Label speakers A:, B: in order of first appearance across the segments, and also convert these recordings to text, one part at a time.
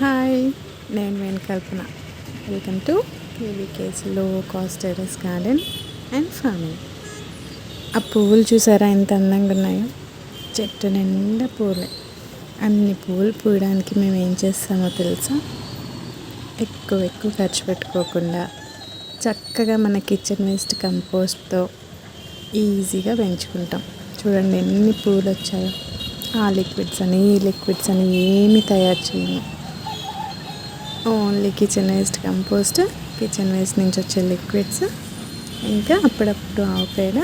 A: Hi నేను వెనుకల్పన welcome to కేవీకేస్లో cost terrace garden and farming. ఆ పువ్వులు చూసారా? ఎంత అందంగా ఉన్నాయో. చెట్టు నిండా పూలే. అన్ని పువ్వులు పూయడానికి మేము ఏం చేస్తామో తెలుసా? ఎక్కువ ఎక్కువ ఖర్చు పెట్టుకోకుండా చక్కగా మన కిచెన్ వేస్ట్ కంపోస్ట్తో ఈజీగా పెంచుకుంటాం. చూడండి ఎన్ని పూలు వచ్చాయో. ఆ లిక్విడ్స్ అని ఈ లిక్విడ్స్ అని ఏమి తయారు చేయము. Only kitchen waste compost kitchen waste నుంచి వచ్చే లిక్విడ్స్ ఇంకా అప్పుడప్పుడు ఆవుపేడ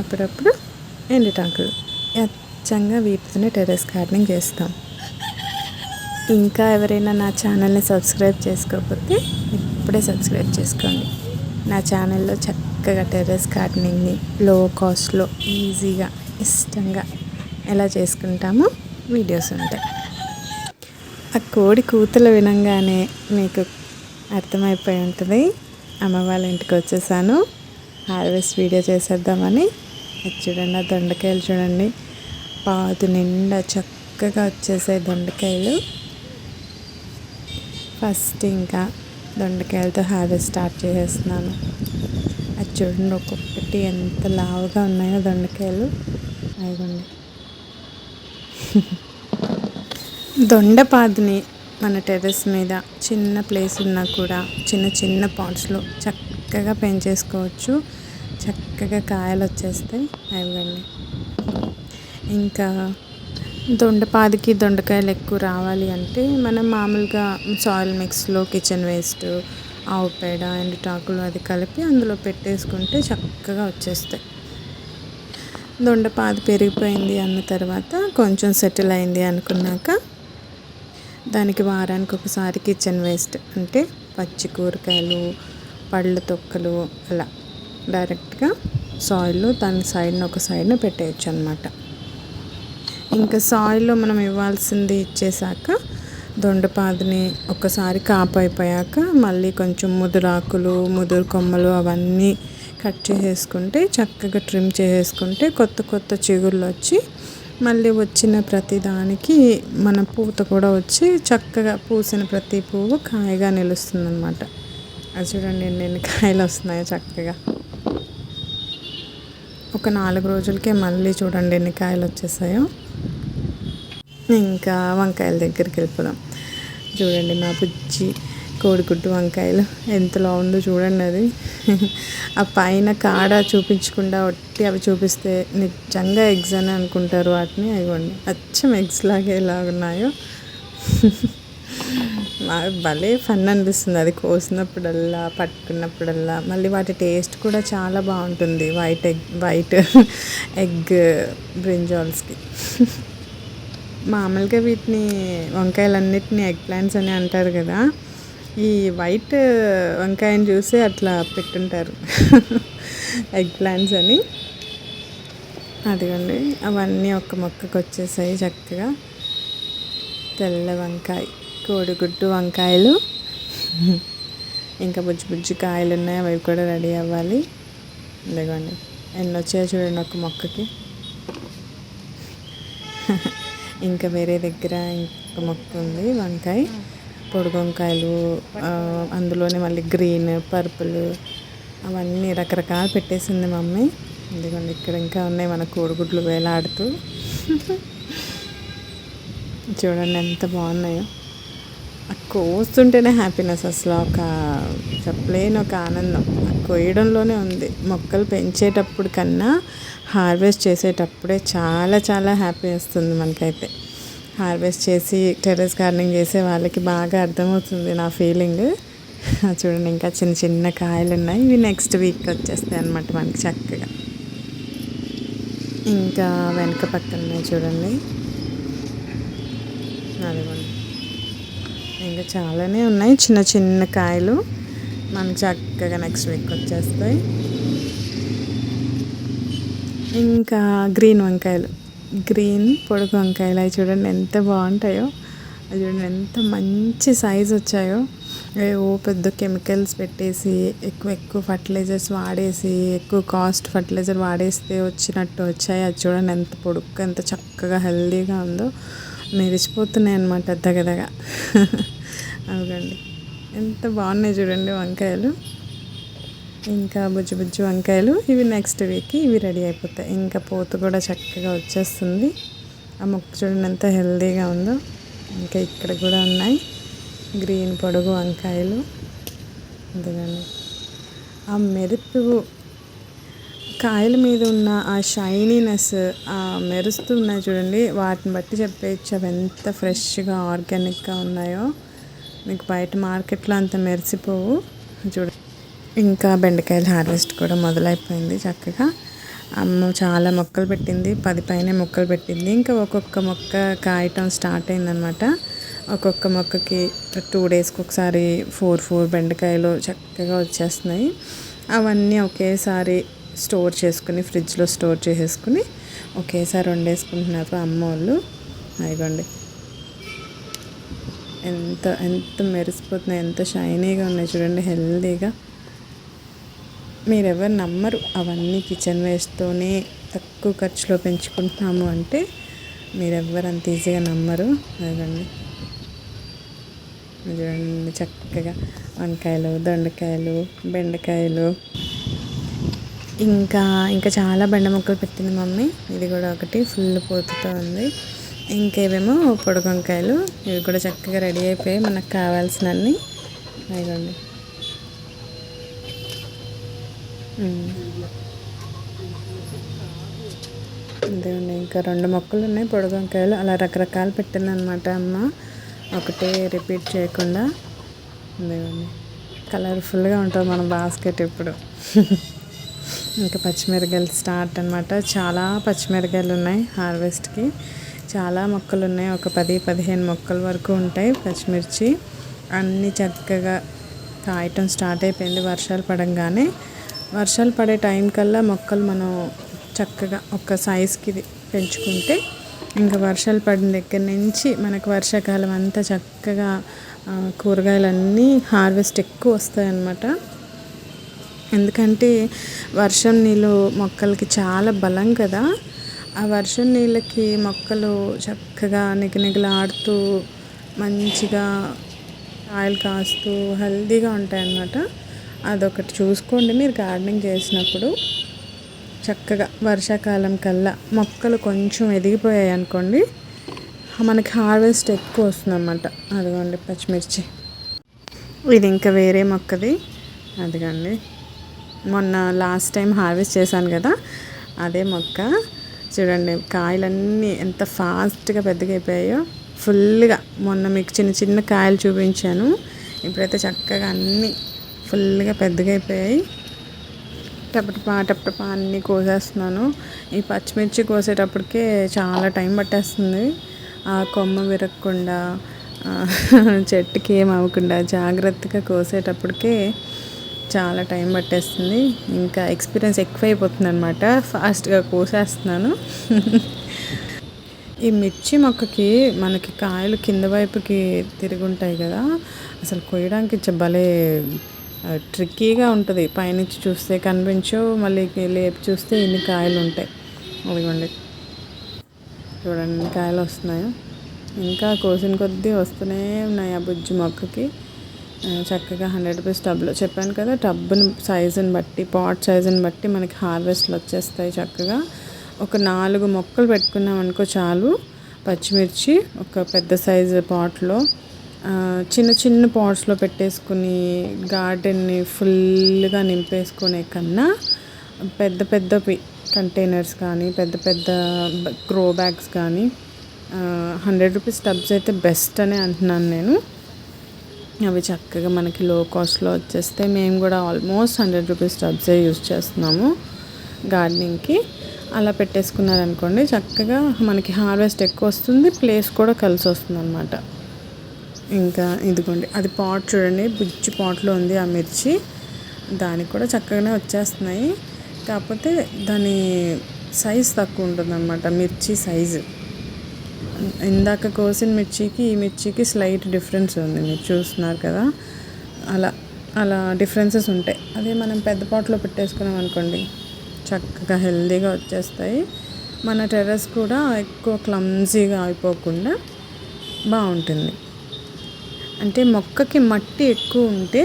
A: అప్పుడప్పుడు ఎండుటాకులు. అచ్చంగా వీటితోనే టెర్రస్ గార్డెనింగ్ చేస్తాం. ఇంకా ఎవరైనా నా ఛానల్ని సబ్స్క్రైబ్ చేసుకోకపోతే ఇప్పుడే సబ్స్క్రైబ్ చేసుకోండి. నా ఛానల్లో చక్కగా టెర్రస్ గార్డెనింగ్ని లో కాస్ట్లో ఈజీగా ఇష్టంగా ఎలా చేసుకుంటామో వీడియోస్ ఉంటాయి. ఆ కోడి కూతులు వినంగానే మీకు అర్థమైపోయి ఉంటుంది. అమ్మ వాళ్ళ ఇంటికి వచ్చేసాను. హార్వెస్ట్ వీడియో చేసేద్దామని. అది చూడండి ఆ దొండకాయలు చూడండి. పాదు నిండా చక్కగా వచ్చేసాయి దొండకాయలు. ఫస్ట్ ఇంకా దొండకాయలతో హార్వెస్ట్ స్టార్ట్ చేసేస్తున్నాను. అది చూడండి ఒక్కొక్కటి ఎంత లావుగా ఉన్నాయో దొండకాయలు. అదిగోండి. దొండపాదుని మన టెర్రస్ మీద చిన్న ప్లేస్ ఉన్నా కూడా చిన్న చిన్న పాట్స్లో చక్కగా పెంచేసుకోవచ్చు. చక్కగా కాయలు వచ్చేస్తాయి. అవి ఇంకా దొండపాదికి దొండకాయలు ఎక్కువ రావాలి అంటే మనం మామూలుగా సాయిల్ మిక్స్లో కిచెన్ వేస్ట్ ఆవు పేడ ఎండుటాకులు అది కలిపి అందులో పెట్టేసుకుంటే చక్కగా వచ్చేస్తాయి. దొండపాది పెరిగిపోయింది అన్న తర్వాత కొంచెం సెటిల్ అయింది అనుకున్నాక దానికి వారానికి ఒకసారి కిచెన్ వేస్ట్ అంటే పచ్చి కూరగాయలు పళ్ళ తొక్కలు అలా డైరెక్ట్గా సాయిల్లో దాని సైడ్న ఒక సైడ్న పెట్టేయచ్చు అనమాట ఇంకా సాయిల్లో మనం ఇవ్వాల్సింది ఇచ్చేసాక దొండపాదిని ఒకసారి కాపు అయిపోయాక మళ్ళీ కొంచెం ముదురాకులు ముదురు కొమ్మలు అవన్నీ కట్ చేసేసుకుంటే చక్కగా ట్రిమ్ చేసేసుకుంటే కొత్త కొత్త చిగుళ్ళు వచ్చి మళ్ళీ వచ్చిన ప్రతి దానికి మన పూత కూడా వచ్చి చక్కగా పూసిన ప్రతి పువ్వు కాయగా నిలుస్తుంది అనమాట అది చూడండి ఎన్ని కాయలు వస్తున్నాయో చక్కగా. ఒక నాలుగు రోజులకే మళ్ళీ చూడండి ఎన్ని కాయలు వచ్చేసాయో. ఇంకా వంకాయల దగ్గరికి వెళ్ళిపోదాం. చూడండి నా బుజ్జి కోడిగుడ్డు వంకాయలు ఎంతలో ఉందో చూడండి అది. ఆ పైన కాడ చూపించకుండా ఒట్టి అవి చూపిస్తే నిజంగా ఎగ్స్ అని అనుకుంటారు వాటిని. అవి అచ్చం ఎగ్స్ లాగే ఎలా ఉన్నాయో భలే ఫన్ అనిపిస్తుంది అది కోసినప్పుడల్లా పట్టుకున్నప్పుడల్లా. మళ్ళీ వాటి టేస్ట్ కూడా చాలా బాగుంటుంది వైట్ ఎగ్ వైట్ ఎగ్ బ్రింజాల్స్కి. మామూలుగా వీటిని వంకాయలన్నిటిని ఎగ్ ప్లాంట్స్ అని అంటారు కదా. ఈ వైట్ వంకాయని చూసి అట్లా పెట్టుంటారు. ఎగ్ ప్లాంట్స్ అని. అదిగోండి అవన్నీ ఒక మొక్కకు వచ్చేసాయి చక్కగా. తెల్ల వంకాయ కోడిగుడ్డు వంకాయలు. ఇంకా బుజ్జి బుజ్జి కాయలు ఉన్నాయి అవి కూడా రెడీ అవ్వాలి. ఇదిగోండి ఎన్ని వచ్చాయో చూడండి ఒక మొక్కకి. ఇంకా వేరే దగ్గర ఇంకొక మొక్క ఉంది వంకాయ. పొడుగు వంకాయలు అందులోనే మళ్ళీ గ్రీన్ పర్పుల్ అవన్నీ రకరకాలు పెట్టేసింది మమ్మీ. ఎందుకంటే ఇక్కడ ఇంకా ఉన్నాయి మన కోడిగుడ్లు వేలాడుతూ. చూడండి ఎంత బాగున్నాయో. కోస్తుంటేనే హ్యాపీనెస్ అసలు ఒక చెప్పలేని ఒక ఆనందం. కోయడంలోనే ఉంది. మొక్కలు పెంచేటప్పుడు కన్నా హార్వెస్ట్ చేసేటప్పుడే చాలా చాలా హ్యాపీ వస్తుంది మనకైతే. హార్వెస్ట్ చేసి టెర్రస్ గార్డెనింగ్ చేసే వాళ్ళకి బాగా అర్థమవుతుంది నా ఫీలింగ్. చూడండి ఇంకా చిన్న చిన్న కాయలు ఉన్నాయి ఇవి నెక్స్ట్ వీక్ వచ్చేస్తాయి అనమాట మనకి చక్కగా. ఇంకా వెనక పక్కన చూడండి. అదిగోండి. ఇంకా చాలానే ఉన్నాయి చిన్న చిన్న కాయలు. మనకి చక్కగా నెక్స్ట్ వీక్ వచ్చేస్తాయి. ఇంకా గ్రీన్ వంకాయలు. గ్రీన్ పొడుగు వంకాయలు. అవి చూడండి ఎంత బాగుంటాయో. అది చూడండి ఎంత మంచి సైజ్ వచ్చాయో. ఓ పెద్ద కెమికల్స్ పెట్టేసి ఎక్కువ ఎక్కువ ఫర్టిలైజర్స్ వాడేసి ఎక్కువ కాస్ట్ ఫర్టిలైజర్ వాడేస్తే వచ్చినట్టు వచ్చాయి. అది చూడండి ఎంత పొడుగ్గా ఎంత చక్కగా హెల్దీగా ఉందో. మెరిచిపోతున్నాయి అనమాట దగ్గదగా అవునండి ఎంత బాగున్నాయి చూడండి వంకాయలు. ఇంకా బుజ్జు బుజ్జి వంకాయలు ఇవి నెక్స్ట్ వీక్కి ఇవి రెడీ అయిపోతాయి. ఇంకా పోత కూడా చక్కగా వచ్చేస్తుంది. ఆ మొక్క చూడండి ఎంత హెల్దీగా ఉందో. ఇంకా ఇక్కడ కూడా ఉన్నాయి. గ్రీన్ పొడుగు వంకాయలు. అందుకని ఆ మెరుపు కాయల మీద ఉన్న ఆ షైనీనెస్ ఆ మెరుస్తూ ఉన్నాయి చూడండి. వాటిని బట్టి చెప్పేయచ్చు అవి ఎంత ఫ్రెష్గా ఆర్గానిక్గా ఉన్నాయో. మీకు బయట మార్కెట్లో అంత మెరిసిపోవు. చూడండి. ఇంకా బెండకాయల హార్వెస్ట్ కూడా మొదలైపోయింది చక్కగా. అమ్మ చాలా మొక్కలు పెట్టింది పది పైన మొక్కలు పెట్టింది. ఇంకా ఒక్కొక్క మొక్క కాయటం స్టార్ట్ అయిందనమాట ఒక్కొక్క మొక్కకి టూ డేస్కి ఒకసారి ఫోర్ ఫోర్ బెండకాయలు చక్కగా వచ్చేస్తున్నాయి. అవన్నీ ఒకేసారి స్టోర్ చేసుకుని ఫ్రిడ్జ్లో స్టోర్ చేసేసుకుని ఒకేసారి వండేసుకుంటున్నారు అమ్మ వాళ్ళు. అయిగోండి ఎంత ఎంత మెరిసిపోతున్నాయి ఎంత షైనీగా ఉన్నాయి చూడండి హెల్దీగా. మీరెవరు నమ్మరు. అవన్నీ కిచెన్ వేస్ట్తోనే తక్కువ ఖర్చులో పెంచుకుంటున్నాము అంటే మీరెవ్వరు అంత ఈజీగా నమ్మరు. అదండి చూడండి చక్కగా వంకాయలు దొండకాయలు బెండకాయలు. ఇంకా ఇంకా చాలా బెండ మొక్కలు పెట్టింది మమ్మీ. ఇది కూడా ఒకటి ఫుల్ పోతుతో ఉంది. ఇంకేవేమో పొడగొంకాయలు. ఇవి కూడా చక్కగా రెడీ అయిపోయాయి. మనకు కావాల్సినన్ని. ఇవ్వండి అంతేండి ఇంకా రెండు మొక్కలు ఉన్నాయి పొడగంకాయలు. అలా రకరకాలు పెట్టింది అనమాట అమ్మ. ఒకటే రిపీట్ చేయకుండా. అంతేండి కలర్ఫుల్గా ఉంటుంది మన బాస్కెట్ ఇప్పుడు. ఇంకా పచ్చిమిరకాయలు స్టార్ట్ అనమాట. చాలా పచ్చిమిరకాయలు ఉన్నాయి హార్వెస్ట్కి. చాలా మొక్కలు ఉన్నాయి. ఒక పది పదిహేను మొక్కల వరకు ఉంటాయి పచ్చిమిర్చి. అన్నీ చక్కగా కాయటం స్టార్ట్ అయిపోయింది. వర్షాలు పడంగానే వర్షాలు పడే టైం కల్లా మొక్కలు మనం చక్కగా ఒక సైజ్కి పెంచుకుంటే ఇంకా వర్షాలు పడిన దగ్గర నుంచి మనకు వర్షాకాలం అంతా చక్కగా కూరగాయలన్నీ హార్వెస్ట్ ఎక్కువ వస్తాయన్నమాట. ఎందుకంటే వర్షం నీళ్ళు మొక్కలకి చాలా బలం కదా. ఆ వర్షం నీళ్ళకి మొక్కలు చక్కగా నిగనిగలాడుతూ మంచిగా ఆయిల్ కాస్తూ హెల్దీగా ఉంటాయి అన్నమాట అదొకటి చూసుకోండి. మీరు గార్డెనింగ్ చేసినప్పుడు చక్కగా వర్షాకాలం కల్లా మొక్కలు కొంచెం ఎదిగిపోయాయి అనుకోండి మనకి హార్వెస్ట్ ఎక్కువ వస్తుందన్నమాట. అదిగోండి పచ్చిమిర్చి. ఇది ఇంకా వేరే మొక్కది. అదిగండి. మొన్న లాస్ట్ టైం హార్వెస్ట్ చేశాను కదా అదే మొక్క. చూడండి కాయలన్నీ ఎంత ఫాస్ట్గా పెద్దగా అయిపోయాయో ఫుల్గా మొన్న మీకు చిన్న చిన్న కాయలు చూపించాను. ఇప్పుడైతే చక్కగా అన్నీ ఫుల్గా పెద్దగా అయిపోయాయి. టపటపా టపటపా అన్నీ కోసేస్తున్నాను. ఈ పచ్చిమిర్చి కోసేటప్పటికే చాలా టైం పట్టేస్తుంది. ఆ కొమ్మ విరగకుండా చెట్టుకి ఏం అవ్వకుండా జాగ్రత్తగా కోసేటప్పటికే చాలా టైం పట్టేస్తుంది. ఇంకా ఎక్స్పీరియన్స్ ఎక్కువైపోతుంది అనమాట ఫాస్ట్గా కోసేస్తున్నాను. ఈ మిర్చి మొక్కకి మనకి కాయలు కింద వైపుకి తిరిగి ఉంటాయి కదా. అసలు కొయ్యడానికి భలే ట్రిక్కీగా ఉంటుంది. పైనుంచి చూస్తే కనిపించు మళ్ళీ లేపి చూస్తే ఇన్ని కాయలు ఉంటాయి. అదిగోండి. చూడండి కాయలు వస్తున్నాయి? ఇంకా కోసిన కొద్దీ వస్తూనే ఉన్నాయి ఆ బుజ్జి మొక్కకి. చక్కగా హండ్రెడ్ రూపీస్ టబ్లో. చెప్పాను కదా టబ్ని సైజుని బట్టి పాట్ సైజుని బట్టి మనకి హార్వెస్ట్లు వచ్చేస్తాయి చక్కగా. ఒక నాలుగు మొక్కలు పెట్టుకున్నాం అనుకో చాలు. పచ్చిమిర్చి ఒక పెద్ద సైజు పాట్లో. చిన్న చిన్న పాట్స్లో పెట్టేసుకుని గార్డెన్ని ఫుల్గా నింపేసుకునే కన్నా పెద్ద పెద్ద కంటైనర్స్ కానీ పెద్ద పెద్ద గ్రో బ్యాగ్స్ కానీ హండ్రెడ్ రూపీస్ టబ్స్ అయితే బెస్ట్ అని అంటున్నాను నేను. అవి చక్కగా మనకి లో కాస్ట్లో వచ్చేస్తే మేము కూడా ఆల్మోస్ట్ హండ్రెడ్ రూపీస్ టబ్సే యూజ్ చేస్తున్నాము గార్డెనింగ్కి అలా పెట్టేసుకున్నారనుకోండి చక్కగా మనకి హార్వెస్ట్ ఎక్కువ వస్తుంది ప్లేస్ కూడా కలిసి వస్తుంది అనమాట ఇంకా ఇదిగోండి అది పాట్ చూడండి బుజ్జి పాట్లో ఉంది ఆ మిర్చి. దానికి కూడా చక్కగానే వచ్చేస్తున్నాయి. కాకపోతే దాని సైజ్ తక్కువ ఉంటుందన్నమాట మిర్చి సైజు ఇందాక కోసిన మిర్చికి ఈ మిర్చికి స్లైట్ డిఫరెన్స్ ఉంది మీరు చూస్తున్నారు కదా. అలా అలా డిఫరెన్సెస్ ఉంటాయి. అదే మనం పెద్ద పాట్లో పెట్టేసుకున్నాం అనుకోండి చక్కగా హెల్దీగా వచ్చేస్తాయి. మన టెర్రస్ కూడా ఎక్కువ క్లమ్జీగా అయిపోకుండా బాగుంటుంది. అంటే మొక్కకి మట్టి ఎక్కువ ఉంటే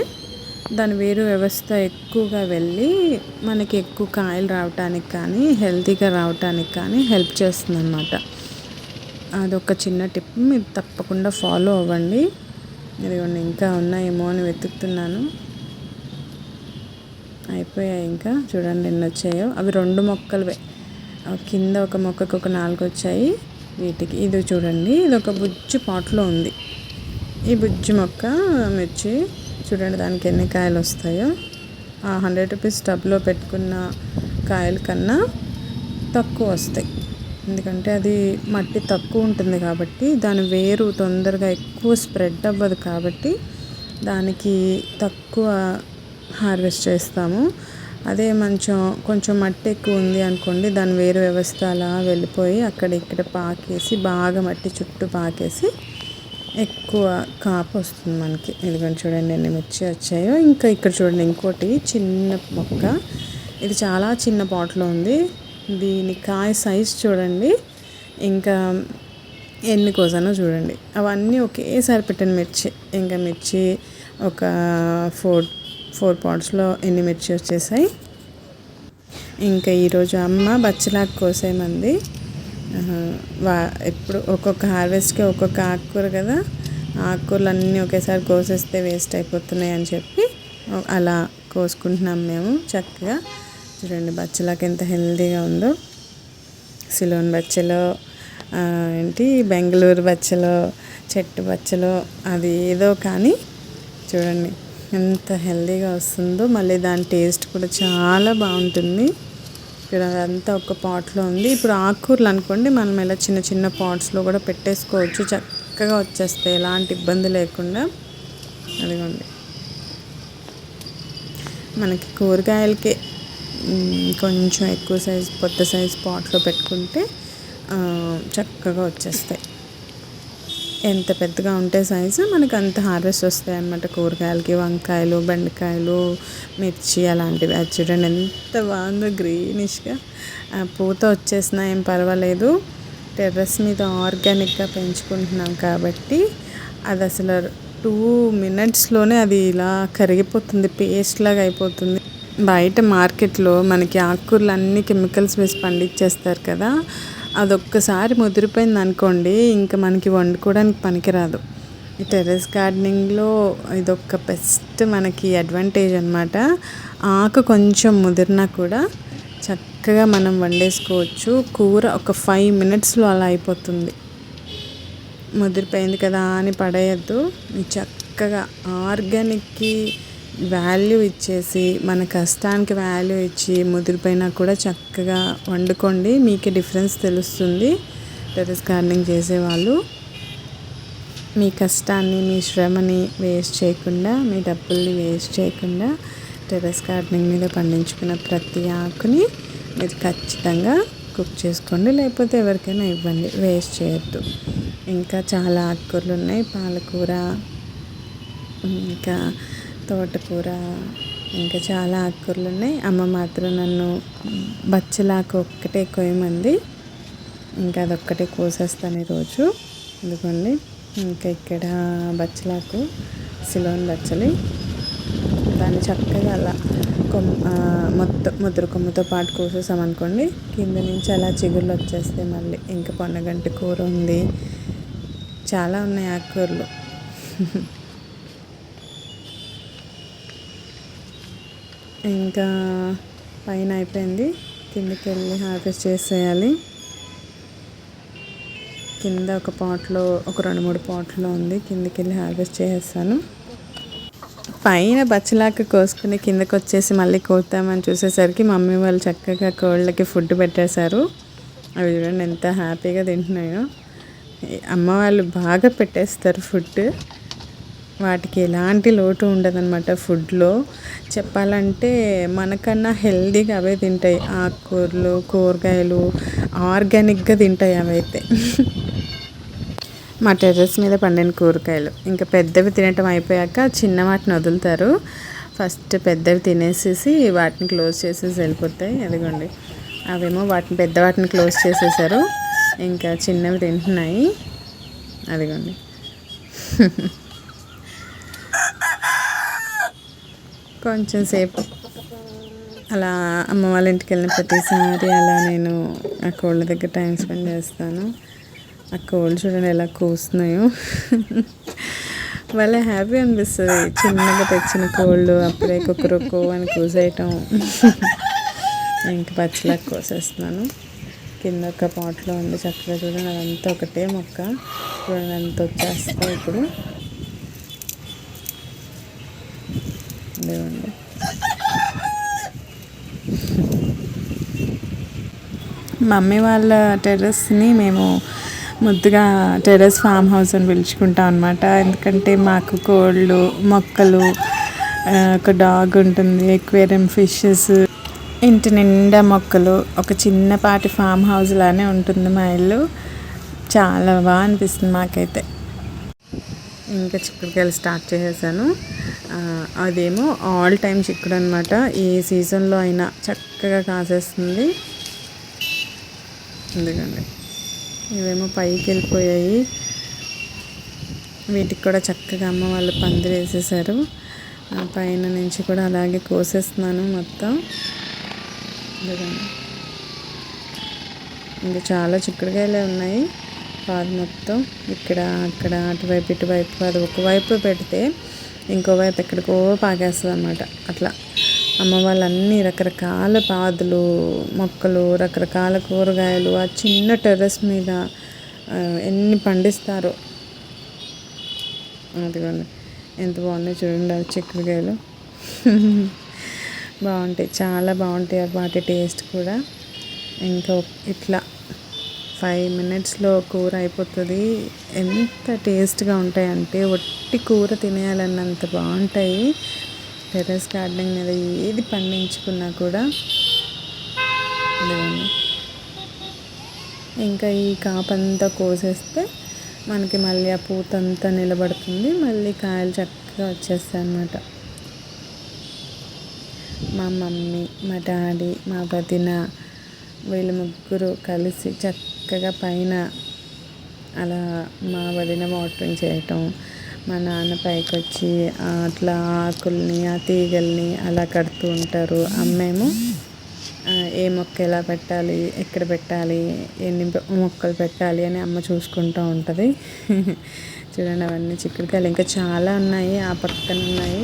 A: దాని వేరు వ్యవస్థ ఎక్కువగా వెళ్ళి మనకి ఎక్కువ కాయలు రావటానికి కానీ హెల్తీగా రావటానికి కానీ హెల్ప్ చేస్తుంది అన్నమాట అదొక చిన్న టిప్. మీరు తప్పకుండా ఫాలో అవ్వండి. ఇదిగోండి ఇంకా ఉన్నాయేమో అని వెతుకుతున్నాను. అయిపోయాయి ఇంకా. చూడండి ఎన్ని వచ్చాయో. అవి రెండు మొక్కలవే. కింద ఒక మొక్కకు ఒక నాలుగు వచ్చాయి. వీటికి ఇది చూడండి ఇది ఒక బుజ్జి పాట్లో ఉంది. ఈ బుజ్జి మొక్క మిర్చి చూడండి దానికి ఎన్ని కాయలు వస్తాయో. ఆ హండ్రెడ్ రూపీస్ టబ్లో పెట్టుకున్న కాయల కన్నా తక్కువ వస్తాయి. ఎందుకంటే అది మట్టి తక్కువ ఉంటుంది కాబట్టి దాని వేరు తొందరగా ఎక్కువ స్ప్రెడ్ అవ్వదు కాబట్టి దానికి తక్కువ హార్వెస్ట్ చేస్తాము. అదే మంచం కొంచెం మట్టి ఎక్కువ ఉంది అనుకోండి దాని వేరు వ్యవస్థ అలా వెళ్ళిపోయి అక్కడ ఇక్కడ పాకేసి బాగా మట్టి చుట్టూ పాకేసి ఎక్కువ కాపు వస్తుంది మనకి. ఎందుకంటే చూడండి ఎన్ని మిర్చి వచ్చాయో. ఇంకా ఇక్కడ చూడండి ఇంకోటి చిన్న మొక్క. ఇది చాలా చిన్న పాట్లో ఉంది. దీని కాయ సైజ్ చూడండి. ఇంకా ఎన్ని కోసానో చూడండి. అవన్నీ ఒకేసారి పెట్టిన మిర్చి. ఇంకా మిర్చి ఒక ఫోర్ ఫోర్ పాట్స్లో ఎన్ని మిర్చి వచ్చేసాయి. ఇంకా ఈరోజు అమ్మ బచ్చలాకు కోసేమంది. వా ఎప్పుడు ఒక్కొక్క హార్వెస్ట్కి ఒక్కొక్క ఆకుకూర కదా? ఆకుకూరలు అన్నీ ఒకేసారి కోసేస్తే వేస్ట్ అయిపోతున్నాయి అని చెప్పి అలా కోసుకుంటున్నాం మేము చక్కగా. చూడండి బచ్చలాకి ఎంత హెల్తీగా ఉందో. సిలోన్ బచ్చలో ఏంటి? బెంగళూరు బచ్చలో చెట్టు బచ్చలో అది ఏదో కానీ చూడండి ఎంత హెల్తీగా వస్తుందో. మళ్ళీ దాని టేస్ట్ కూడా చాలా బాగుంటుంది. ఇక్కడ అదంతా ఒక పాట్లో ఉంది. ఇప్పుడు ఆకుకూరలు అనుకోండి మనం ఇలా చిన్న చిన్న పాట్స్లో కూడా పెట్టేసుకోవచ్చు. చక్కగా వచ్చేస్తాయి ఎలాంటి ఇబ్బంది లేకుండా. అదిగోండి. మనకి కూరగాయలకి కొంచెం ఎక్కువ సైజ్ కొత్త సైజ్ పాట్లో పెట్టుకుంటే చక్కగా వచ్చేస్తాయి. ఎంత పెద్దగా ఉంటే సైజు మనకు అంత హార్వెస్ట్ వస్తాయి అన్నమాట. కూరగాయలకి వంకాయలు బెండకాయలు మిర్చి అలాంటివి. అది చూడండి ఎంత బాగుందో గ్రీనిష్గా. పూత వచ్చేసినా ఏం పర్వాలేదు. టెర్రస్ మీద ఆర్గానిక్గా పెంచుకుంటున్నాం కాబట్టి అది అసలు టూ మినిట్స్లోనే అది ఇలా కరిగిపోతుంది పేస్ట్ లాగా అయిపోతుంది. బయట మార్కెట్లో మనకి ఆకుకూరలు అన్నీ కెమికల్స్ వేసి పండించేస్తారు కదా. అదొక్కసారి ముదిరిపోయింది అనుకోండి ఇంకా మనకి వండుకోవడానికి పనికిరాదు. ఈ టెర్రస్ గార్డెనింగ్లో ఇదొక బెస్ట్ మనకి అడ్వాంటేజ్ అనమాట ఆకు కొంచెం ముదిరినా కూడా చక్కగా మనం వండేసుకోవచ్చు. కూర ఒక ఫైవ్ మినిట్స్లో అలా అయిపోతుంది. ముదిరిపోయింది కదా అని పడేయద్దు. చక్కగా ఆర్గానిక్కి వాల్యూ ఇచ్చేసి మన కష్టానికి వాల్యూ ఇచ్చి ముదిరిపోయినా కూడా చక్కగా వండుకోండి. మీకే డిఫరెన్స్ తెలుస్తుంది. టెరెస్ గార్డెనింగ్ చేసేవాళ్ళు. మీ కష్టాన్ని మీ శ్రమని వేస్ట్ చేయకుండా మీ డబ్బుల్ని వేస్ట్ చేయకుండా టెరెస్ గార్డెనింగ్ మీద పండించుకున్న ప్రతి ఆకుని మీరు ఖచ్చితంగా కుక్ చేసుకోండి. లేకపోతే ఎవరికైనా ఇవ్వండి. వేస్ట్ చేయొద్దు. ఇంకా చాలా ఆకుకూరలు ఉన్నాయి. పాలకూర ఇంకా తోటకూర ఇంకా చాలా ఆకుకూరలు ఉన్నాయి అమ్మ మాత్రం నన్ను బచ్చలాకు ఒక్కటే కోయమంది. ఇంకా అదొక్కటే కోసేస్తాను ఈరోజు. ఎందుకండి ఇంకా ఇక్కడ బచ్చలాకు సిలోన్ బచ్చలి. దాన్ని చక్కగా అలా కొమ్మ మొత్తం ముద్ర కొమ్మతో పాటు కోసేసామనుకోండి కింద నుంచి అలా చిగుళ్ళు వచ్చేస్తాయి మళ్ళీ. ఇంకా పొన్నగంటి కూర ఉంది. చాలా ఉన్నాయి ఆకుకూరలు. ఇంకా పైన అయిపోయింది. కిందకి వెళ్ళి హార్వెస్ట్ చేసేయాలి. కింద ఒక పాట్లో ఒక రెండు మూడు పాట్లో ఉంది. కిందకి వెళ్ళి హార్వెస్ట్ చేసేస్తాను. పైన బచ్చలాక కోసుకుని కిందకి వచ్చేసి మళ్ళీ కోతామని చూసేసరికి మమ్మీ వాళ్ళు చక్కగా కోళ్ళకి ఫుడ్ పెట్టేశారు. అవి చూడండి ఎంత హ్యాపీగా తింటున్నాయో. అమ్మ వాళ్ళు బాగా పెట్టేస్తారు ఫుడ్. వాటికి ఎలాంటి లోటు ఉండదన్నమాట ఫుడ్లో. చెప్పాలంటే మనకన్నా హెల్దీగా అవే తింటాయి. ఆకుకూరలు కూరగాయలు ఆర్గానిక్గా తింటాయి అవైతే. మా టెర్రస్ మీద పండిన కూరగాయలు. ఇంకా పెద్దవి తినటం అయిపోయాక చిన్న వాటిని వదులుతారు. ఫస్ట్ పెద్దవి తినేసేసి వాటిని క్లోజ్ చేసేసి వెళ్ళిపోతాయి. అదిగోండి. అవేమో వాటిని పెద్ద వాటిని క్లోజ్ చేసేసారు. ఇంకా చిన్నవి తింటున్నాయి. అదిగోండి. కొంచెం సేపు అలా అమ్మ వాళ్ళ ఇంటికి వెళ్ళిన ప్రతిసారి అలా నేను ఆ కోళ్ళ దగ్గర టైం స్పెండ్ చేస్తాను. ఆ కోళ్ళు చూడండి ఎలా కూస్తున్నాయో. వాళ్ళే హ్యాపీ అనిపిస్తుంది. చిన్నగా తెచ్చిన కోళ్ళు అప్పుడే కుక్కరొక్కు అని కూసేయటం. ఇంకా పచ్చిలాగా కోసేస్తున్నాను. కింద ఒక పాట్లో ఉంది చక్కగా చూడండి. అదంతా ఒకటే మొక్క. చూడండి అంత వచ్చేస్తాయి ఇప్పుడు. ఇదిగోండి మమ్మీ వాళ్ళ టెర్రస్ని మేము ముద్దుగా టెర్రస్ ఫామ్ హౌస్ అని పిలుచుకుంటాం అనమాట ఎందుకంటే మాకు కోళ్ళు మొక్కలు ఒక డాగ్ ఉంటుంది ఎక్వేరియం ఫిషెస్ ఇంటి నిండా మొక్కలు ఒక చిన్నపాటి ఫామ్ హౌస్ లానే ఉంటుంది మా ఇల్లు. చాలా బాగా అనిపిస్తుంది మాకైతే. ఇంకా చిక్కుడుకాయలు స్టార్ట్ చేసేసాను. అదేమో ఆల్ టైమ్ చిక్కుడు అనమాట ఏ సీజన్లో అయినా చక్కగా కాసేస్తుంది. ఎందుకండి ఇవేమో పైకి వెళ్ళిపోయాయి. వీటికి కూడా చక్కగా అమ్మ వాళ్ళు పందిరి వేసేసారు. ఆ పైన నుంచి కూడా అలాగే కోసేస్తున్నాను మొత్తం. ఇంకా చాలా చిక్కుడుకాయలే ఉన్నాయి. పాదు మొత్తం ఇక్కడ అక్కడ అటువైపు ఇటువైపు అది ఒకవైపు పెడితే ఇంకోవైపు ఎక్కడికో పాకేస్తుంది అనమాట అట్లా అమ్మ వాళ్ళు అన్ని రకరకాల పాదులు మొక్కలు రకరకాల కూరగాయలు ఆ చిన్న టెర్రస్ మీద ఎన్ని పండిస్తారో. అదిగోండి ఎంత బాగున్నాయి చూడండి అవి చిక్కుడుకాయలు. బాగుంటాయి చాలా బాగుంటాయి వాటి టేస్ట్ కూడా. ఇంకా ఇట్లా ఫైవ్ మినిట్స్లో కూర అయిపోతుంది. ఎంత టేస్ట్గా ఉంటాయి అంటే ఒట్టి కూర తినేయాలన్నంత బాగుంటాయి. టెర్రస్ గార్డెనింగ్ మీద ఏది పండించుకున్నా కూడా ఇంకా ఈ కాపంతా కోసేస్తే మనకి మళ్ళీ ఆ పూతంతా నిలబడుతుంది. మళ్ళీ కాయలు చక్కగా వచ్చేస్తాయి అన్నమాట మా మమ్మీ మా డాడీ మా వదిన వీళ్ళు ముగ్గురు కలిసి చక్కగా పైన అలా మా వదిన వాటరింగ్ చేయటం మా నాన్న పైకి వచ్చి అట్లా ఆకుల్ని ఆ తీగల్ని అలా కడుతూ ఉంటారు. అమ్మేమో ఏ మొక్క ఎలా పెట్టాలి ఎక్కడ పెట్టాలి ఎన్ని మొక్కలు పెట్టాలి అని అమ్మ చూసుకుంటూ ఉంటుంది. చూడండి అవన్నీ చిక్కుడుకాయలు. ఇంకా చాలా ఉన్నాయి ఆ పక్కన ఉన్నాయి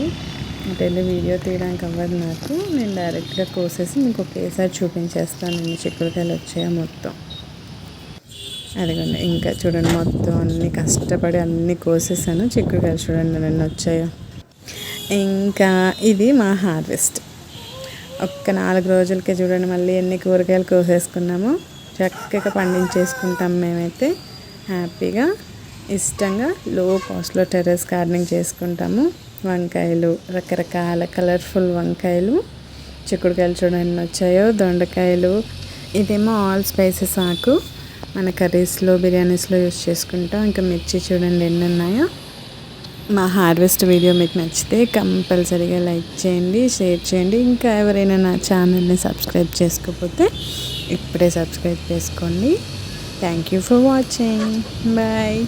A: వెళ్ళి వీడియో తీయడానికి అవ్వదు నాకు. నేను డైరెక్ట్గా కోసేసి మీకు ఒకేసారి చూపించేస్తాను చిక్కుడుకాయలు వచ్చాయో మొత్తం. అదిగోండి ఇంకా చూడండి మొత్తం అన్ని కష్టపడి అన్ని కోసేసాను. చిక్కుడుకాయలు చూడండి నన్ను వచ్చాయో. ఇంకా ఇది మా హార్వెస్ట్. ఒక్క నాలుగు రోజులకే చూడండి మళ్ళీ ఎన్ని కూరగాయలు కోసేసుకున్నాము. చక్కగా పండించేసుకుంటాం మేమైతే. హ్యాపీగా. ఇష్టంగా లో కాస్ట్లో టెర్రస్ గార్డెనింగ్ చేసుకుంటాము. వంకాయలు రకరకాల కలర్ఫుల్ వంకాయలు. చిక్కుడుకాయలు చూడండి వచ్చాయో దొండకాయలు. ఇదేమో ఆల్ స్పైసెస్ ఆకు. మన కర్రీస్లో బిర్యానీస్లో యూస్ చేసుకుంటాం. ఇంకా మిర్చి చూడండి ఎన్ని ఉన్నాయో. మా హార్వెస్ట్ వీడియో మీకు నచ్చితే కంపల్సరీగా లైక్ చేయండి షేర్ చేయండి. ఇంకా ఎవరైనా నా ఛానల్ని సబ్స్క్రైబ్ చేసుకోకపోతే ఇప్పుడే సబ్స్క్రైబ్ చేసుకోండి. Thank you for watching bye